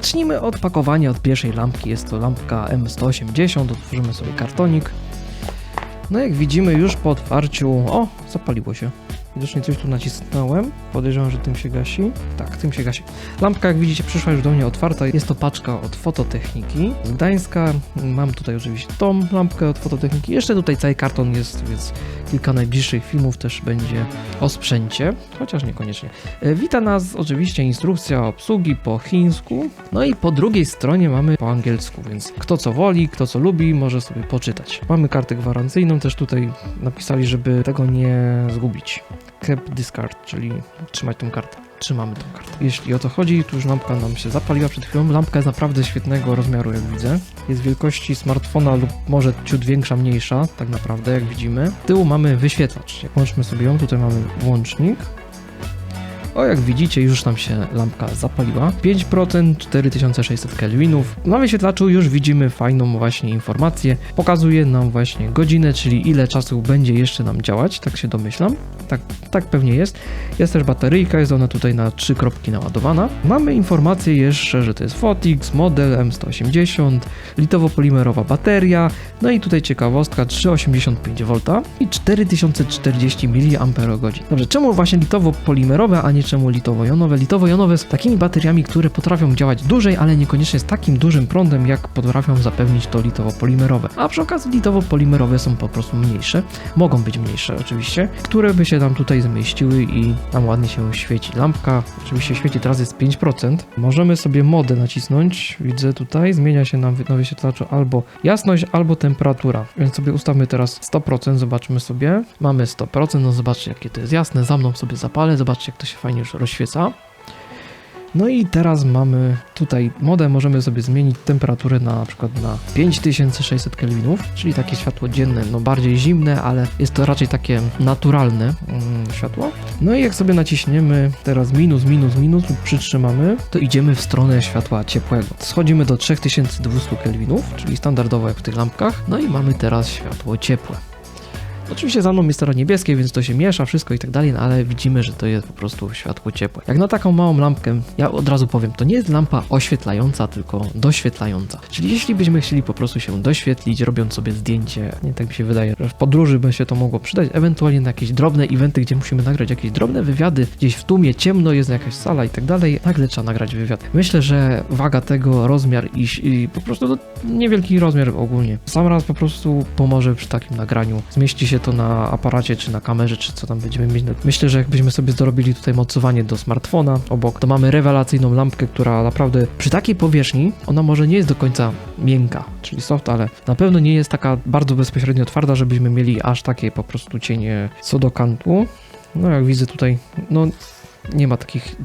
Zacznijmy od pakowania od pierwszej lampki. Jest to lampka M180. Otworzymy sobie kartonik. No jak widzimy już po otwarciu... O, zapaliło się. Widocznie coś tu nacisnąłem. Podejrzewam, że tym się gasi. Tak, tym się gasi. Lampka, jak widzicie, przyszła już do mnie otwarta. Jest to paczka od Fototechniki z Gdańska. Mam tutaj oczywiście tą lampkę od Fototechniki. Jeszcze tutaj cały karton jest, więc kilka najbliższych filmów też będzie o sprzęcie, chociaż niekoniecznie. E, Wita nas oczywiście instrukcja obsługi po chińsku, no i po drugiej stronie mamy po angielsku, więc kto co woli, kto co lubi, może sobie poczytać. Mamy kartę gwarancyjną, też tutaj napisali, żeby tego nie zgubić. Keep this card, czyli trzymać tą kartę. Trzymamy tą kartę. Jeśli o to chodzi, tu już lampka nam się zapaliła przed chwilą. Lampka jest naprawdę świetnego rozmiaru, jak widzę. Jest wielkości smartfona lub może ciut większa, mniejsza, tak naprawdę, jak widzimy. Z tyłu mamy wyświetlacz. Jak włączmy sobie ją, tutaj mamy włącznik. O, jak widzicie, już nam się lampka zapaliła. 5%, 4600 kelwinów. Na wyświetlaczu już widzimy fajną właśnie informację. Pokazuje nam właśnie godzinę, czyli ile czasu będzie jeszcze nam działać, tak się domyślam. Tak, tak pewnie jest. Jest też bateryjka, jest ona tutaj na trzy kropki naładowana. Mamy informację jeszcze, że to jest Fotix, model M180, litowo-polimerowa bateria, no i tutaj ciekawostka 3,85V i 4040 mAh. Dobrze, czemu właśnie litowo-polimerowe, a nie czemu litowo-jonowe? Litowo-jonowe są takimi bateriami, które potrafią działać dłużej, ale niekoniecznie z takim dużym prądem, jak potrafią zapewnić to litowo-polimerowe. A przy okazji litowo-polimerowe są po prostu mniejsze, mogą być mniejsze oczywiście, które by się nam tutaj zmieściły i tam ładnie się świeci. Lampka oczywiście świeci, teraz jest 5%. Możemy sobie modę nacisnąć, widzę tutaj, zmienia się nam na wyświetlaczu albo jasność, albo temperatura. Więc sobie ustawmy teraz 100%, zobaczmy sobie. Mamy 100%, no zobaczcie jakie to jest jasne, za mną sobie zapalę, zobaczcie jak to się fajnie już rozświeca. No i teraz mamy tutaj modę, możemy sobie zmienić temperaturę na, na przykład na 5600 kelwinów, czyli takie światło dzienne, no bardziej zimne, ale jest to raczej takie naturalne mm, światło. No i jak sobie naciśniemy teraz minus, minus, minus przytrzymamy, to idziemy w stronę światła ciepłego. Schodzimy do 3200 kelwinów, czyli standardowo jak w tych lampkach, no i mamy teraz światło ciepłe. Oczywiście za mną jest teraz niebieskie, więc to się miesza, wszystko i tak dalej, no ale widzimy, że to jest po prostu światło ciepłe. Jak na taką małą lampkę, ja od razu powiem, to nie jest lampa oświetlająca, tylko doświetlająca. Czyli jeśli byśmy chcieli po prostu się doświetlić, robiąc sobie zdjęcie, nie tak mi się wydaje, że w podróży by się to mogło przydać, ewentualnie na jakieś drobne eventy, gdzie musimy nagrać jakieś drobne wywiady, gdzieś w tłumie ciemno, jest jakaś sala i tak dalej, nagle trzeba nagrać wywiad. Myślę, że waga tego, rozmiar i, i po prostu niewielki rozmiar ogólnie. Sam raz po prostu pomoże przy takim nagraniu. Zmieści się to na aparacie, czy na kamerze, czy co tam będziemy mieć. Myślę, że jakbyśmy sobie zrobili tutaj mocowanie do smartfona obok, to mamy rewelacyjną lampkę, która naprawdę przy takiej powierzchni, ona może nie jest do końca miękka, czyli soft, ale na pewno nie jest taka bardzo bezpośrednio twarda, żebyśmy mieli aż takie po prostu cienie co do kantu. No jak widzę tutaj, no nie ma takich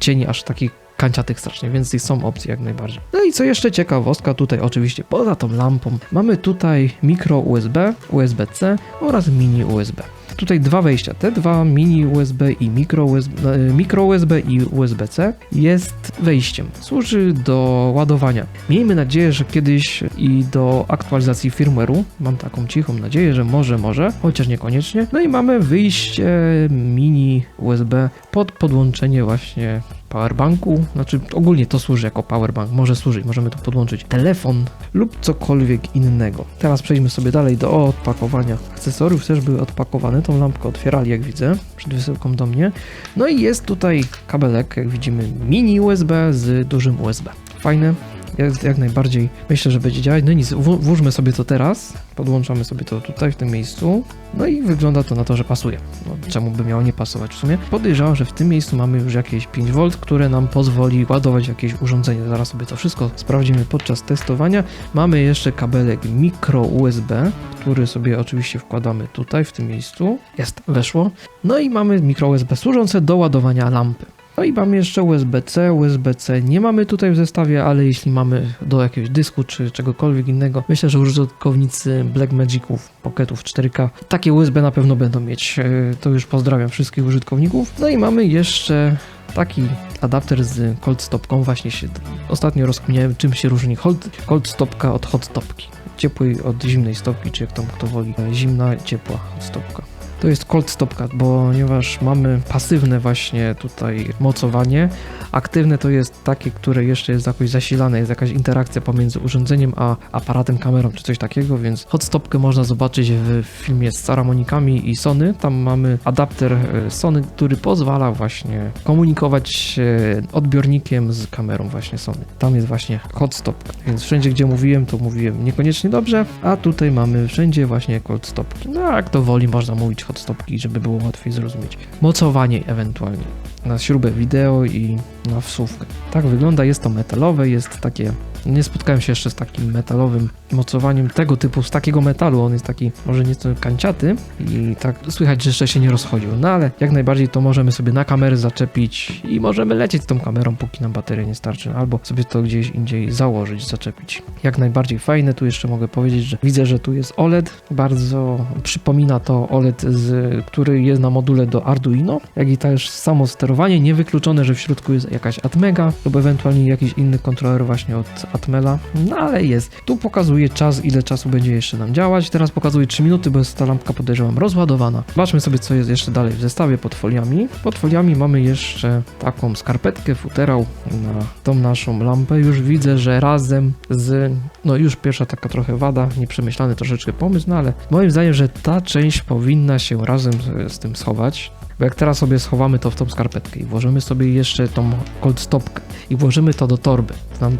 cieni aż takich kanciatych strasznie, więc są opcje jak najbardziej. No i co jeszcze ciekawostka tutaj oczywiście poza tą lampą mamy tutaj mikro USB, USB-C oraz mini USB. Tutaj dwa wejścia, te dwa mini USB i mikro USB, mikro USB i USB-C jest wejściem. Służy do ładowania. Miejmy nadzieję, że kiedyś i do aktualizacji firmware'u, mam taką cichą nadzieję, że może, może, chociaż niekoniecznie. No i mamy wyjście mini USB pod podłączenie właśnie powerbanku, znaczy ogólnie to służy jako powerbank, może służyć, możemy tu podłączyć telefon lub cokolwiek innego. Teraz przejdźmy sobie dalej do odpakowania. Akcesoriów też były odpakowane, tą lampkę otwierali jak widzę, przed wysyłką do mnie. No i jest tutaj kabelek, jak widzimy, mini USB z dużym USB. Fajne, jest jak najbardziej myślę, że będzie działać. No nic, włóżmy sobie to teraz, podłączamy sobie to tutaj w tym miejscu, no i wygląda to na to, że pasuje. No, czemu by miało nie pasować w sumie? Podejrzewam, że w tym miejscu mamy już jakieś 5V, które nam pozwoli ładować jakieś urządzenie. Zaraz sobie to wszystko sprawdzimy podczas testowania. Mamy jeszcze kabelek mikro USB, który sobie oczywiście wkładamy tutaj w tym miejscu. Jest, weszło. No i mamy mikro USB służące do ładowania lampy. No i mamy jeszcze USB-C. USB-C nie mamy tutaj w zestawie, ale jeśli mamy do jakiegoś dysku czy czegokolwiek innego, myślę, że użytkownicy Blackmagiców, Pocketów 4K takie USB na pewno będą mieć. E, to już pozdrawiam wszystkich użytkowników. No i mamy jeszcze taki adapter z cold stopką. Właśnie się ostatnio rozkminiałem, czym się różni cold, cold stopka od hot stopki. Ciepłej od zimnej stopki, czy jak tam kto woli. Zimna, ciepła stopka To jest cold stopka, ponieważ mamy pasywne właśnie tutaj mocowanie. Aktywne to jest takie, które jeszcze jest jakoś zasilane, jest jakaś interakcja pomiędzy urządzeniem a aparatem, kamerą czy coś takiego, więc hot stopkę można zobaczyć w filmie z Saramonikami i Sony. Tam mamy adapter e, Sony, który pozwala właśnie komunikować się odbiornikiem z kamerą właśnie Sony. Tam jest właśnie hot stopka, więc wszędzie gdzie mówiłem, to mówiłem niekoniecznie dobrze, a tutaj mamy wszędzie właśnie cold stopki. No jak to woli można mówić hot stopki, żeby było łatwiej zrozumieć. Mocowanie ewentualnie na śrubę wideo i na wsówkę. Tak wygląda, jest to metalowe, jest takie nie spotkałem się jeszcze z takim metalowym mocowaniem tego typu, z takiego metalu. On jest taki może nieco kanciaty i tak słychać, że jeszcze się nie rozchodził. No ale jak najbardziej to możemy sobie na kamerę zaczepić i możemy lecieć z tą kamerą, póki nam bateria nie starczy, albo sobie to gdzieś indziej założyć, zaczepić. Jak najbardziej fajne. Tu jeszcze mogę powiedzieć, że widzę, że tu jest OLED. Bardzo przypomina to OLED, z, który jest na module do Arduino, jak i też samo sterowanie. Niewykluczone, że w środku jest jakaś Atmega lub ewentualnie jakiś inny kontroler właśnie od Atmela, no ale jest. Tu pokazuje czas, ile czasu będzie jeszcze nam działać. Teraz pokazuje 3 minuty, bo jest ta lampka podejrzewam rozładowana. Zobaczmy sobie, co jest jeszcze dalej w zestawie pod foliami. Pod foliami mamy jeszcze taką skarpetkę, futerał na tą naszą lampę. Już widzę, że razem z, no już pierwsza taka trochę wada, nieprzemyślany troszeczkę pomysł, no ale moim zdaniem, że ta część powinna się razem z, z tym schować. Bo jak teraz sobie schowamy to w tą skarpetkę i włożymy sobie jeszcze tą cold stopkę i włożymy to do torby, to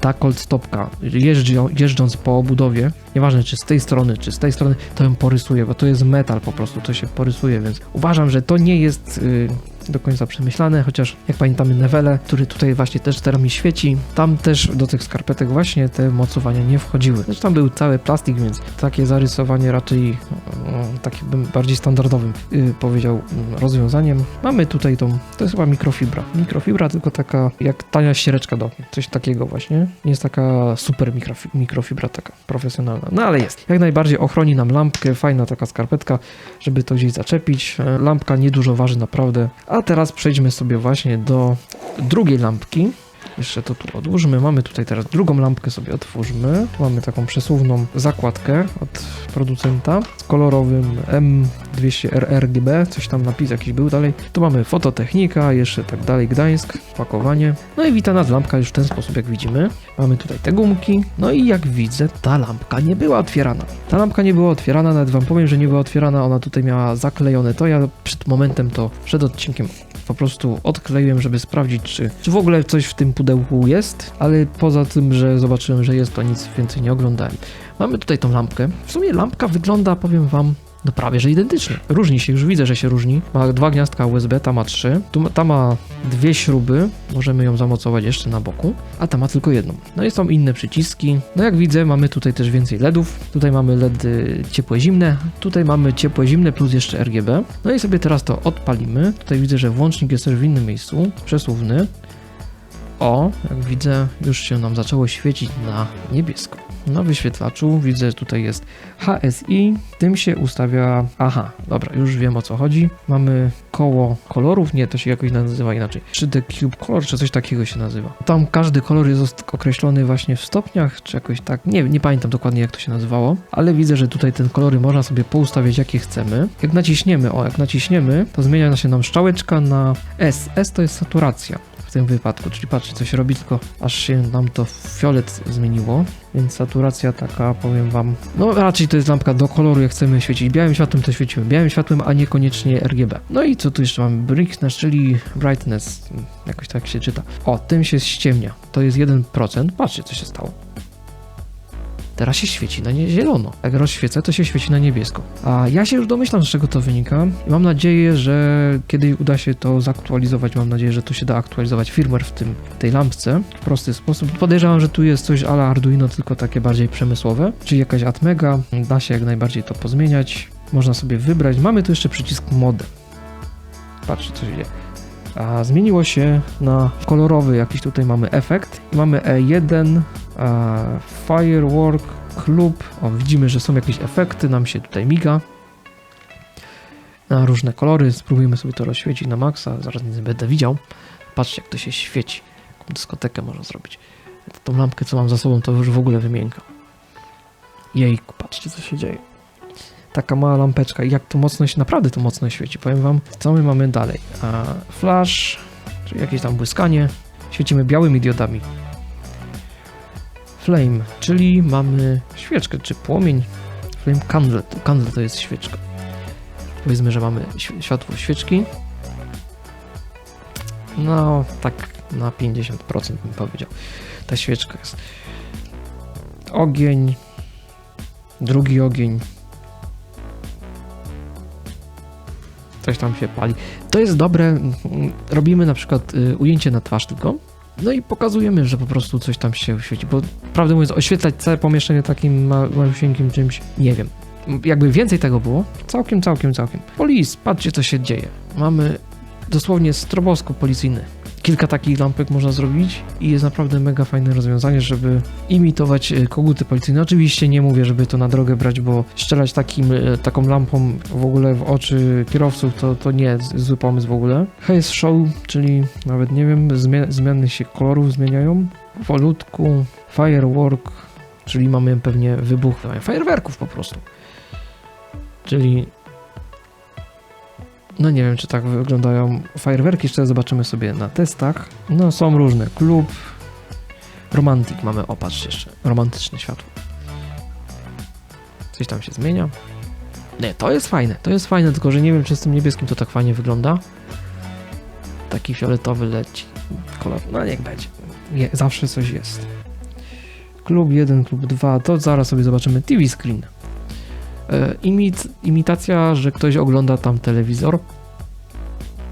ta cold stopka jeżdżą, jeżdżąc po obudowie, nieważne czy z tej strony, czy z tej strony, to ją porysuje, bo to jest metal po prostu, to się porysuje, więc uważam, że to nie jest yy, do końca przemyślane, chociaż jak pamiętamy Nevele, który tutaj właśnie też teraz mi świeci, tam też do tych skarpetek właśnie te mocowania nie wchodziły. Zresztą tam był cały plastik, więc takie zarysowanie raczej no, takie bym bardziej standardowym yy, powiedział rozwiązaniem. Mamy tutaj tą, to jest chyba mikrofibra. Mikrofibra, tylko taka jak tania ściereczka do coś takiego właśnie. Nie jest taka super mikrofibra, taka profesjonalna. No ale jest. Jak najbardziej ochroni nam lampkę, fajna taka skarpetka, żeby to gdzieś zaczepić. Lampka niedużo waży naprawdę. A teraz przejdźmy sobie właśnie do drugiej lampki. Jeszcze to tu odłóżmy. Mamy tutaj teraz drugą lampkę sobie otwórzmy. Tu mamy taką przesuwną zakładkę od producenta z kolorowym M200RRGB. Coś tam napis jakiś był dalej. Tu mamy fototechnika, jeszcze tak dalej Gdańsk, pakowanie. No i wita nas lampka już w ten sposób jak widzimy. Mamy tutaj te gumki. No i jak widzę, ta lampka nie była otwierana. Ta lampka nie była otwierana, nawet wam powiem, że nie była otwierana. Ona tutaj miała zaklejone to. Ja przed momentem to, przed odcinkiem po prostu odkleiłem, żeby sprawdzić, czy, czy w ogóle coś w tym pudełku jest, ale poza tym, że zobaczyłem, że jest, to nic więcej nie oglądałem. Mamy tutaj tą lampkę. W sumie lampka wygląda, powiem wam, no prawie, że identycznie. Różni się, już widzę, że się różni. Ma dwa gniazdka USB, ta ma trzy. Tu, ta ma dwie śruby, możemy ją zamocować jeszcze na boku, a ta ma tylko jedną. No i są inne przyciski. No jak widzę, mamy tutaj też więcej LEDów. Tutaj mamy LEDy ciepłe-zimne, tutaj mamy ciepłe-zimne plus jeszcze RGB. No i sobie teraz to odpalimy. Tutaj widzę, że włącznik jest też w innym miejscu, przesuwny. O, jak widzę, już się nam zaczęło świecić na niebiesko. Na wyświetlaczu widzę, tutaj jest HSI, tym się ustawia. Aha, dobra, już wiem o co chodzi. Mamy koło kolorów, nie, to się jakoś nazywa inaczej. 3D Cube Color, czy coś takiego się nazywa. Tam każdy kolor jest określony właśnie w stopniach, czy jakoś tak. Nie, nie pamiętam dokładnie jak to się nazywało, ale widzę, że tutaj ten kolory można sobie poustawiać jakie chcemy. Jak naciśniemy, o, jak naciśniemy, to zmienia się nam strzałeczka na S. S to jest saturacja w tym wypadku, czyli patrzcie co się robi, tylko aż się nam to fiolet zmieniło, więc saturacja taka, powiem wam, no raczej to jest lampka do koloru, jak chcemy świecić białym światłem, to świecimy białym światłem, a niekoniecznie RGB. No i co tu jeszcze mamy? Brightness, czyli brightness, jakoś tak się czyta. O, tym się ściemnia, to jest 1%, patrzcie co się stało. Teraz się świeci na nie zielono. Jak rozświecę, to się świeci na niebiesko. A ja się już domyślam, z czego to wynika i mam nadzieję, że kiedy uda się to zaktualizować, mam nadzieję, że tu się da aktualizować firmware w tym, tej lampce w prosty sposób. Podejrzewam, że tu jest coś ala Arduino, tylko takie bardziej przemysłowe, czyli jakaś Atmega. Da się jak najbardziej to pozmieniać. Można sobie wybrać. Mamy tu jeszcze przycisk mode. Patrzcie, co się dzieje a zmieniło się na kolorowy jakiś tutaj mamy efekt. Mamy E1, Firework Club. O, widzimy, że są jakieś efekty, nam się tutaj miga. Na różne kolory, spróbujmy sobie to rozświecić na maksa, zaraz nie będę widział. Patrzcie, jak to się świeci. Dyskotekę można zrobić. Tą lampkę, co mam za sobą, to już w ogóle wymienka. Jejku, patrzcie, co się dzieje. taka mała lampeczka jak to mocno się, naprawdę to mocno świeci. Powiem wam, co my mamy dalej. A flash, czyli jakieś tam błyskanie. Świecimy białymi diodami. Flame, czyli mamy świeczkę, czy płomień. Flame candle, candle to jest świeczka. Powiedzmy, że mamy świ- światło świeczki. No, tak na 50% bym powiedział. Ta świeczka jest. Ogień. Drugi ogień. Coś tam się pali. To jest dobre. Robimy na przykład y, ujęcie na twarz tylko. No i pokazujemy, że po prostu coś tam się świeci. Bo prawdę mówiąc, oświetlać całe pomieszczenie takim ma- malusieńkim czymś, nie wiem. Jakby więcej tego było, całkiem, całkiem, całkiem. Polis, patrzcie co się dzieje. Mamy dosłownie stroboskop policyjny. Kilka takich lampek można zrobić i jest naprawdę mega fajne rozwiązanie, żeby imitować e, koguty policyjne. Oczywiście nie mówię, żeby to na drogę brać, bo strzelać takim, e, taką lampą w ogóle w oczy kierowców to, to nie jest zły pomysł w ogóle. Haze Show, czyli nawet nie wiem, zmia zmiany się kolorów zmieniają. Powolutku. Firework, czyli mamy pewnie wybuch fajerwerków po prostu. Czyli no nie wiem, czy tak wyglądają fajerwerki, jeszcze zobaczymy sobie na testach. No są różne. Klub, romantik mamy, o patrzcie jeszcze, romantyczne światło. Coś tam się zmienia. Nie, to jest fajne, to jest fajne, tylko że nie wiem, czy z tym niebieskim to tak fajnie wygląda. Taki fioletowy leci kolor, no niech będzie. Nie, zawsze coś jest. Klub 1, klub 2, to zaraz sobie zobaczymy TV screen. E, imit, imitacja, że ktoś ogląda tam telewizor.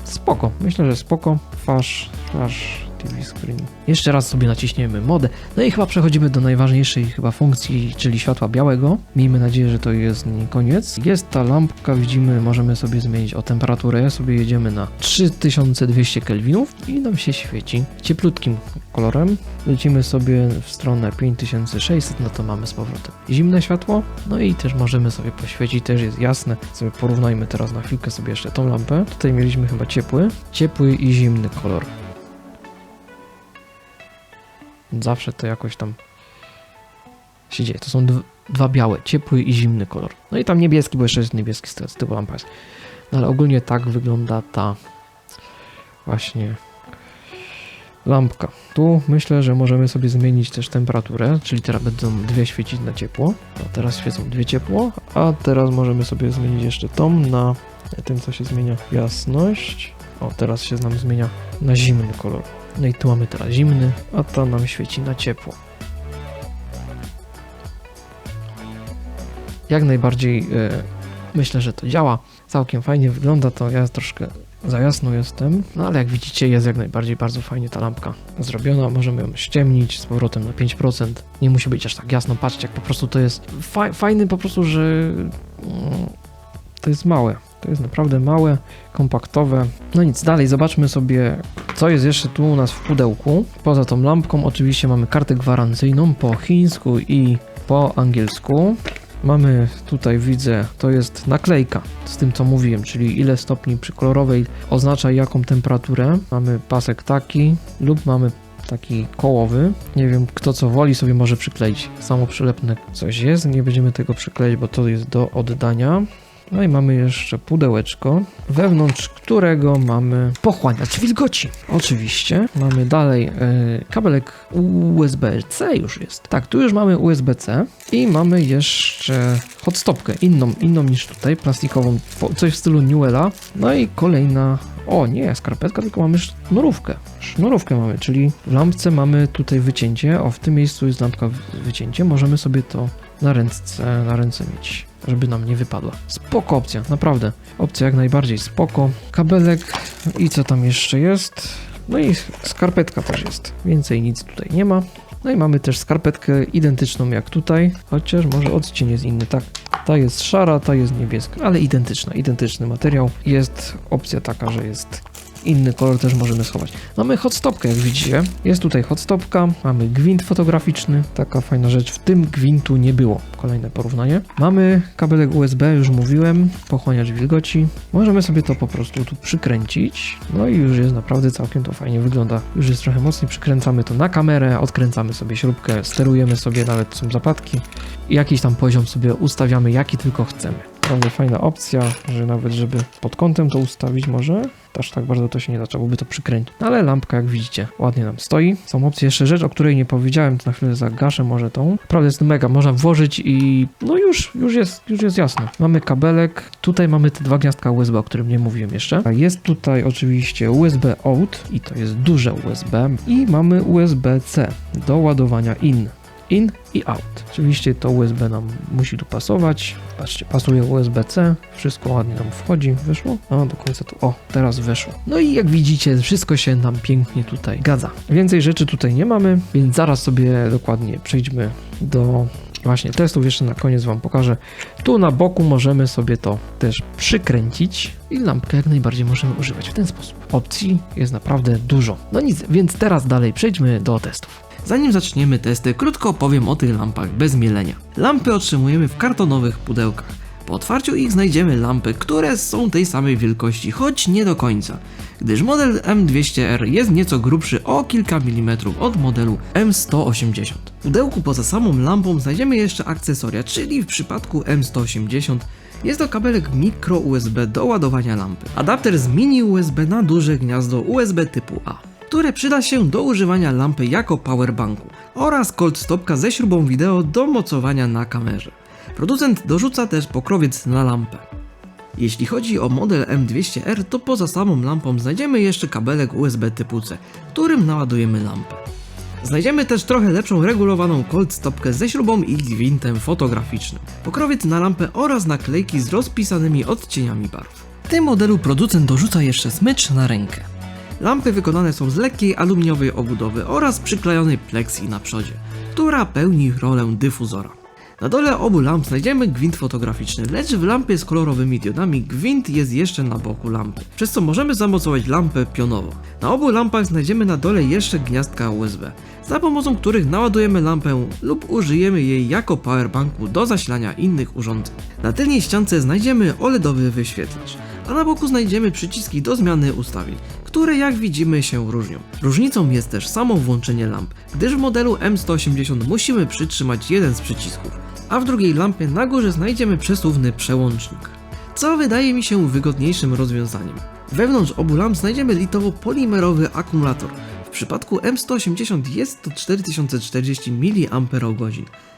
Spoko, myślę, że spoko. Flash, flash, TV screen. Jeszcze raz sobie naciśniemy modę. No i chyba przechodzimy do najważniejszej chyba funkcji, czyli światła białego. Miejmy nadzieję, że to jest nie koniec. Jest ta lampka, widzimy, możemy sobie zmienić o temperaturę. Sobie jedziemy na 3200 kelwinów i nam się świeci cieplutkim kolorem. Lecimy sobie w stronę 5600, no to mamy z powrotem zimne światło. No i też możemy sobie poświecić, też jest jasne. Sobie porównajmy teraz na chwilkę sobie jeszcze tą lampę. Tutaj mieliśmy chyba ciepły, ciepły i zimny kolor. Zawsze to jakoś tam się dzieje. To są dw- dwa białe, ciepły i zimny kolor. No i tam niebieski, bo jeszcze jest niebieski z tyłu lampa jest. No ale ogólnie tak wygląda ta właśnie lampka. Tu myślę, że możemy sobie zmienić też temperaturę, czyli teraz będą dwie świecić na ciepło. A teraz świecą dwie ciepło, a teraz możemy sobie zmienić jeszcze tą na tym, co się zmienia jasność. O, teraz się nam zmienia na zimny kolor. No i tu mamy teraz zimny, a ta nam świeci na ciepło. Jak najbardziej e, myślę, że to działa. Całkiem fajnie wygląda to. Ja troszkę za jasno jestem, no ale jak widzicie jest jak najbardziej bardzo fajnie ta lampka zrobiona. Możemy ją ściemnić z powrotem na 5%. Nie musi być aż tak jasno. Patrzcie, jak po prostu to jest fa- fajny po prostu, że mm, to jest małe. To jest naprawdę małe, kompaktowe. No nic, dalej zobaczmy sobie, co jest jeszcze tu u nas w pudełku. Poza tą lampką oczywiście mamy kartę gwarancyjną po chińsku i po angielsku. Mamy tutaj, widzę, to jest naklejka z tym, co mówiłem, czyli ile stopni przy kolorowej oznacza jaką temperaturę. Mamy pasek taki lub mamy taki kołowy. Nie wiem, kto co woli, sobie może przykleić. Samo przylepne coś jest, nie będziemy tego przykleić, bo to jest do oddania. No i mamy jeszcze pudełeczko, wewnątrz którego mamy pochłaniacz wilgoci. Oczywiście. Mamy dalej e, kabelek USB-C już jest. Tak, tu już mamy USB-C i mamy jeszcze hotstopkę, inną, inną niż tutaj, plastikową, coś w stylu Newella. No i kolejna, o nie, skarpetka, tylko mamy sznurówkę. Sznurówkę mamy, czyli w lampce mamy tutaj wycięcie, o w tym miejscu jest lampka wycięcie, możemy sobie to na ręce, na ręce mieć, żeby nam nie wypadła. Spoko opcja, naprawdę. Opcja jak najbardziej spoko. Kabelek i co tam jeszcze jest? No i skarpetka też jest. Więcej nic tutaj nie ma. No i mamy też skarpetkę identyczną jak tutaj, chociaż może odcień jest inny, tak. Ta jest szara, ta jest niebieska, ale identyczna, identyczny materiał. Jest opcja taka, że jest inny kolor też możemy schować. Mamy hotstopkę, jak widzicie. Jest tutaj hotstopka, mamy gwint fotograficzny, taka fajna rzecz. W tym gwintu nie było. Kolejne porównanie. Mamy kabelek USB, już mówiłem, pochłaniacz wilgoci. Możemy sobie to po prostu tu przykręcić. No i już jest naprawdę całkiem to fajnie wygląda. Już jest trochę mocniej, przykręcamy to na kamerę, odkręcamy sobie śrubkę, sterujemy sobie, nawet są zapadki. I jakiś tam poziom sobie ustawiamy, jaki tylko chcemy. Naprawdę fajna opcja, że nawet żeby pod kątem to ustawić może, aż tak bardzo to się nie da, trzeba byłoby to przykręcić. No ale lampka, jak widzicie, ładnie nam stoi. Są opcje, jeszcze rzecz, o której nie powiedziałem, to na chwilę zagaszę może tą. Naprawdę jest mega, można włożyć i no już, już jest, już jest jasno. Mamy kabelek, tutaj mamy te dwa gniazdka USB, o którym nie mówiłem jeszcze. Jest tutaj oczywiście USB out i to jest duże USB i mamy USB-C do ładowania in in i out. Oczywiście to USB nam musi tu pasować. Patrzcie, pasuje USB-C, wszystko ładnie nam wchodzi, wyszło. No do końca to, o, teraz weszło. No i jak widzicie, wszystko się nam pięknie tutaj gadza. Więcej rzeczy tutaj nie mamy, więc zaraz sobie dokładnie przejdźmy do właśnie testów. Jeszcze na koniec Wam pokażę. Tu na boku możemy sobie to też przykręcić i lampkę jak najbardziej możemy używać w ten sposób. Opcji jest naprawdę dużo. No nic, więc teraz dalej przejdźmy do testów. Zanim zaczniemy testy, krótko opowiem o tych lampach bez mielenia. Lampy otrzymujemy w kartonowych pudełkach. Po otwarciu ich znajdziemy lampy, które są tej samej wielkości, choć nie do końca, gdyż model M200R jest nieco grubszy o kilka milimetrów od modelu M180. W pudełku poza samą lampą znajdziemy jeszcze akcesoria, czyli w przypadku M180 jest to kabelek mikro USB do ładowania lampy, adapter z mini USB na duże gniazdo USB typu A które przyda się do używania lampy jako powerbanku oraz cold stopka ze śrubą wideo do mocowania na kamerze. Producent dorzuca też pokrowiec na lampę. Jeśli chodzi o model M200R, to poza samą lampą znajdziemy jeszcze kabelek USB typu C, którym naładujemy lampę. Znajdziemy też trochę lepszą regulowaną cold stopkę ze śrubą i gwintem fotograficznym, pokrowiec na lampę oraz naklejki z rozpisanymi odcieniami barw. W tym modelu producent dorzuca jeszcze smycz na rękę. Lampy wykonane są z lekkiej aluminiowej obudowy oraz przyklejonej pleksji na przodzie, która pełni rolę dyfuzora. Na dole obu lamp znajdziemy gwint fotograficzny, lecz w lampie z kolorowymi diodami gwint jest jeszcze na boku lampy, przez co możemy zamocować lampę pionowo. Na obu lampach znajdziemy na dole jeszcze gniazdka USB, za pomocą których naładujemy lampę lub użyjemy jej jako powerbanku do zasilania innych urządzeń. Na tylnej ściance znajdziemy OLEDowy wyświetlacz, a na boku znajdziemy przyciski do zmiany ustawień, które jak widzimy się różnią. Różnicą jest też samo włączenie lamp, gdyż w modelu M180 musimy przytrzymać jeden z przycisków, a w drugiej lampie na górze znajdziemy przesuwny przełącznik, co wydaje mi się wygodniejszym rozwiązaniem. Wewnątrz obu lamp znajdziemy litowo-polimerowy akumulator. Przypadku M180 jest to 4040 mAh,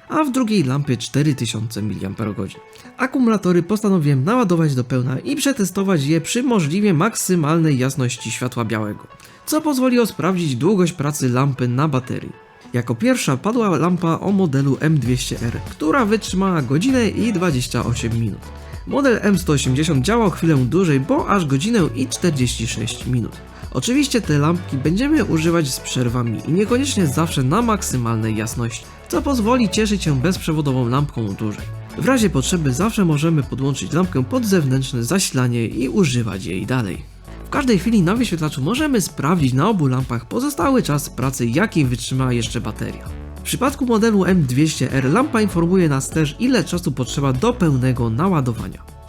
a w drugiej lampie 4000 mAh. Akumulatory postanowiłem naładować do pełna i przetestować je przy możliwie maksymalnej jasności światła białego, co pozwoliło sprawdzić długość pracy lampy na baterii. Jako pierwsza padła lampa o modelu M200R, która wytrzymała godzinę i 28 minut. Model M180 działał chwilę dłużej, bo aż godzinę i 46 minut. Oczywiście te lampki będziemy używać z przerwami i niekoniecznie zawsze na maksymalnej jasności, co pozwoli cieszyć się bezprzewodową lampką dłużej. W razie potrzeby zawsze możemy podłączyć lampkę pod zewnętrzne zasilanie i używać jej dalej. W każdej chwili na wyświetlaczu możemy sprawdzić na obu lampach pozostały czas pracy, jaki wytrzyma jeszcze bateria. W przypadku modelu M200R lampa informuje nas też ile czasu potrzeba do pełnego naładowania.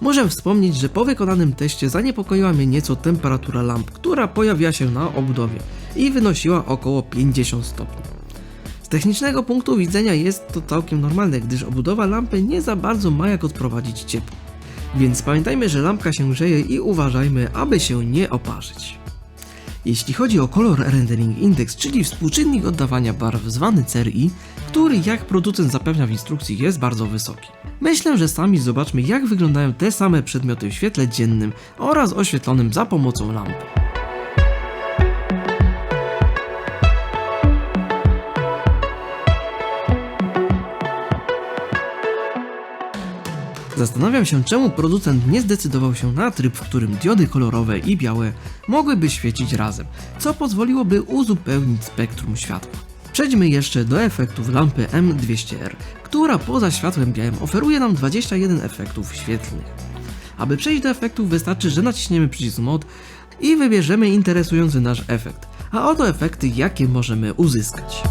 Muszę wspomnieć, że po wykonanym teście zaniepokoiła mnie nieco temperatura lamp, która pojawiła się na obudowie i wynosiła około 50 stopni. Z technicznego punktu widzenia jest to całkiem normalne, gdyż obudowa lampy nie za bardzo ma jak odprowadzić ciepło. Więc pamiętajmy, że lampka się grzeje i uważajmy, aby się nie oparzyć. Jeśli chodzi o Color Rendering Index, czyli współczynnik oddawania barw zwany CRI, który jak producent zapewnia w instrukcji jest bardzo wysoki. Myślę, że sami zobaczmy jak wyglądają te same przedmioty w świetle dziennym oraz oświetlonym za pomocą lampy. Zastanawiam się, czemu producent nie zdecydował się na tryb, w którym diody kolorowe i białe mogłyby świecić razem, co pozwoliłoby uzupełnić spektrum światła. Przejdźmy jeszcze do efektów lampy M200R, która poza światłem białym oferuje nam 21 efektów świetlnych. Aby przejść do efektów wystarczy, że naciśniemy przycisk mod i wybierzemy interesujący nasz efekt, a oto efekty jakie możemy uzyskać.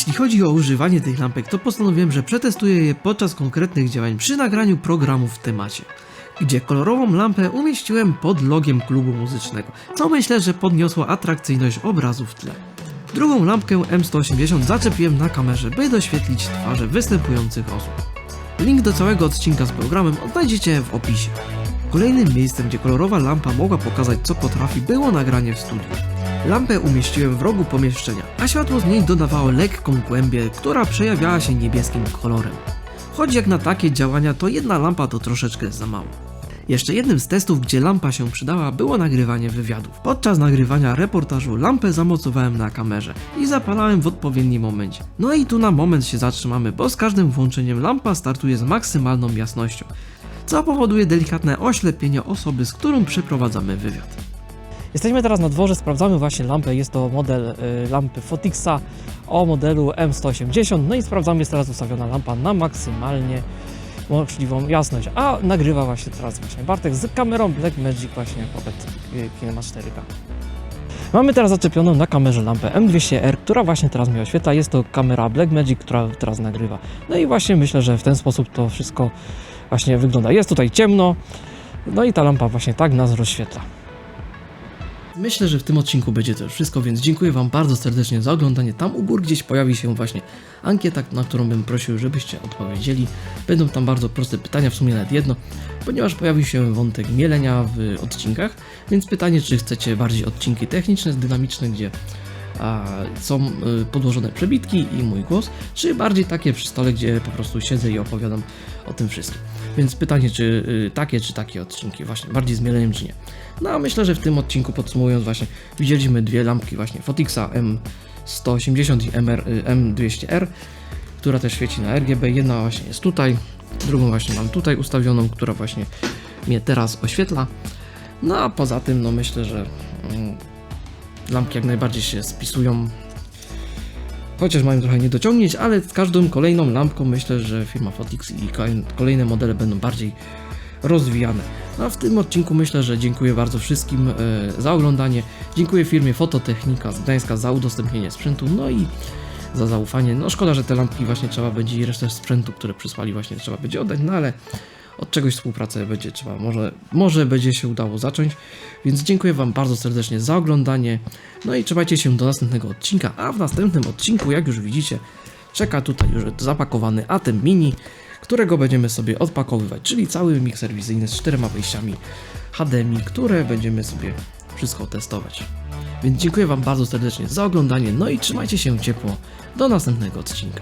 Jeśli chodzi o używanie tych lampek, to postanowiłem, że przetestuję je podczas konkretnych działań przy nagraniu programu w temacie, gdzie kolorową lampę umieściłem pod logiem klubu muzycznego, co myślę, że podniosło atrakcyjność obrazu w tle. Drugą lampkę M180 zaczepiłem na kamerze, by doświetlić twarze występujących osób. Link do całego odcinka z programem odnajdziecie w opisie. Kolejnym miejscem, gdzie kolorowa lampa mogła pokazać co potrafi, było nagranie w studiu. Lampę umieściłem w rogu pomieszczenia, a światło z niej dodawało lekką głębię, która przejawiała się niebieskim kolorem. Choć jak na takie działania, to jedna lampa to troszeczkę za mało. Jeszcze jednym z testów, gdzie lampa się przydała, było nagrywanie wywiadów. Podczas nagrywania reportażu lampę zamocowałem na kamerze i zapalałem w odpowiednim momencie. No i tu na moment się zatrzymamy, bo z każdym włączeniem lampa startuje z maksymalną jasnością, co powoduje delikatne oślepienie osoby, z którą przeprowadzamy wywiad. Jesteśmy teraz na dworze, sprawdzamy właśnie lampę. Jest to model y, lampy Fotixa o modelu M180. No i sprawdzamy, jest teraz ustawiona lampa na maksymalnie możliwą jasność. A nagrywa właśnie teraz właśnie Bartek z kamerą Blackmagic właśnie Pocket Kinema 4K. Mamy teraz zaczepioną na kamerze lampę M200R, która właśnie teraz mi oświetla. Jest to kamera Blackmagic, która teraz nagrywa. No i właśnie myślę, że w ten sposób to wszystko właśnie wygląda. Jest tutaj ciemno, no i ta lampa właśnie tak nas rozświetla. Myślę, że w tym odcinku będzie to już wszystko, więc dziękuję Wam bardzo serdecznie za oglądanie. Tam u góry gdzieś pojawi się właśnie ankieta, na którą bym prosił, żebyście odpowiedzieli. Będą tam bardzo proste pytania, w sumie nawet jedno, ponieważ pojawił się wątek mielenia w odcinkach, więc pytanie, czy chcecie bardziej odcinki techniczne, dynamiczne, gdzie są y, podłożone przebitki i mój głos, czy bardziej takie przy stole, gdzie po prostu siedzę i opowiadam o tym wszystkim. Więc pytanie, czy y, takie, czy takie odcinki, właśnie bardziej z mieleniem, czy nie. No a myślę, że w tym odcinku podsumowując właśnie, widzieliśmy dwie lampki właśnie Fotixa M180 i MR, y, M200R, która też świeci na RGB. Jedna właśnie jest tutaj, drugą właśnie mam tutaj ustawioną, która właśnie mnie teraz oświetla. No a poza tym, no myślę, że mm, lampki jak najbardziej się spisują. Chociaż mają trochę niedociągnięć, ale z każdą kolejną lampką myślę, że firma Fotix i kolej- kolejne modele będą bardziej rozwijane. No a w tym odcinku myślę, że dziękuję bardzo wszystkim e, za oglądanie. Dziękuję firmie Fototechnika z Gdańska za udostępnienie sprzętu, no i za zaufanie. No szkoda, że te lampki właśnie trzeba będzie i resztę sprzętu, które przysłali właśnie trzeba będzie oddać, no ale od czegoś współpracę będzie trzeba, może, może będzie się udało zacząć. Więc dziękuję Wam bardzo serdecznie za oglądanie. No i trzymajcie się do następnego odcinka, a w następnym odcinku, jak już widzicie, czeka tutaj już zapakowany Atem Mini, którego będziemy sobie odpakowywać, czyli cały mikser wizyjny z czterema wyjściami HDMI, które będziemy sobie wszystko testować. Więc dziękuję Wam bardzo serdecznie za oglądanie, no i trzymajcie się ciepło do następnego odcinka.